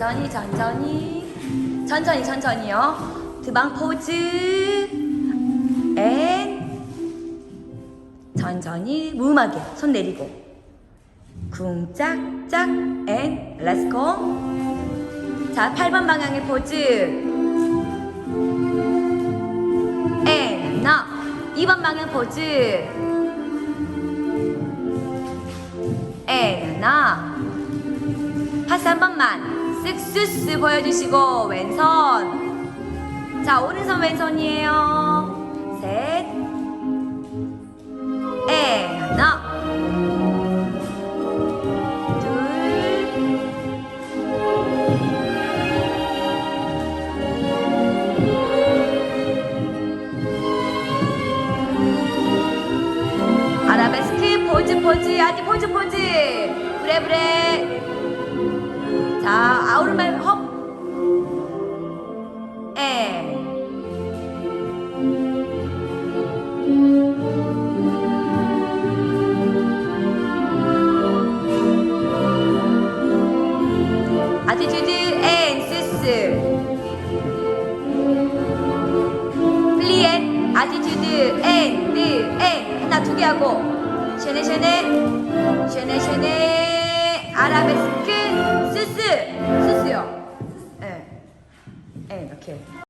천천히 천천히. 천천히 천천히요. 드방 포즈. 앤. 천천히 무음하게 손 내리고. 쿵짝짝. 앤 렛츠고 자 8번 방향의 포즈. 2번 방향 포즈 앤 나. 파스 한 번만 쓱쓱쓱 보여주시고 왼손 자 오른손 왼손이에요 포즈 아니 포즈 포즈. 브레 브레. 자 아우르말 헙 에. 아티튜드 앤 스스. 플리엔 아티튜드 앤드앤. 하나 두 개 하고 শেনে শেনে শেনে শেনে আরাবেস্ক